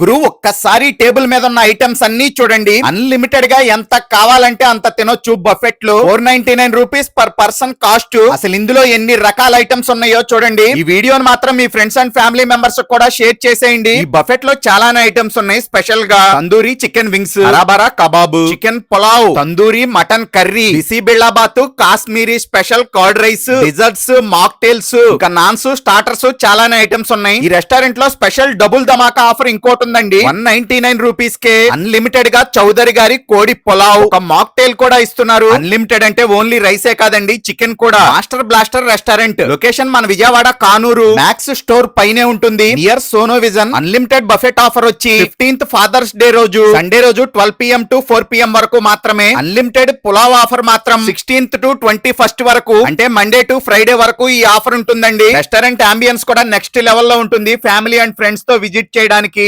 గురు ఒక్కసారి టేబుల్ మీద ఉన్న ఐటమ్స్ అన్ని చూడండి. అన్లిమిటెడ్గా ఎంత కావాలంటే అంత తినొచ్చు. బఫెట్లో four ninety nine rupees per person cost. అసలు ఇందులో ఎన్ని రకాల ఐటమ్స్ ఉన్నాయో చూడండి. ఈ వీడియోని మాత్రం మీ ఫ్రెండ్స్ అండ్ ఫ్యామిలీ మెంబర్స్ కూడా షేర్ చేసేయండి. ఈ బఫెట్లో చాలానే ఐటమ్స్ ఉన్నాయి. స్పెషల్గా tandoori chicken wings బరాబరా kebab chicken pulao tandoori mutton curry bisibelebath Kashmiri special curd rice desserts mocktails ఇంకా నాన్స్ స్టార్టర్స్ చాలానే ఐటమ్స్ ఉన్నాయి. ఈ రెస్టారెంట్లో స్పెషల్ డబుల్ ధమాకా ఆఫర్ ఇంకోటి ఉందండి వన్ నైన్టీ నైన్ రూపీస్ కే అన్లిమిటెడ్గా చౌదరి గారి కోడి పులావ్ ఒక మాక్టైల్ కూడా ఇస్తున్నారు. అన్లిమిటెడ్ అంటే ఓన్లీ రైసే కాదండి చికెన్ కూడా. Master blaster restaurant. లొకేషన్ మన విజయవాడ కానూరు. మ్యాక్స్ స్టోర్ పైనే ఉంటుంది. Near Sono Vision. Unlimited buffet offer వచ్చి ఫిఫ్టీన్త్ ఫాదర్స్ డే రోజు. సండే రోజు twelve PM to four PM వరకు మాత్రమే. అన్లిమిటెడ్ పులావ్ ఆఫర్ మాత్రం సిక్స్టీన్త్ టు ట్వంటీ ఫస్ట్ వరకు. అంటే మండే టు ఫ్రైడే వరకు ఈ ఆఫర్ ఉంటుందండి. రెస్టారెంట్ అంబియన్స్ కూడా నెక్స్ట్ లెవెల్లో ఉంటుంది. ఫ్యామిలీ అండ్ ఫ్రెండ్స్తో విజిట్ చేయడానికి.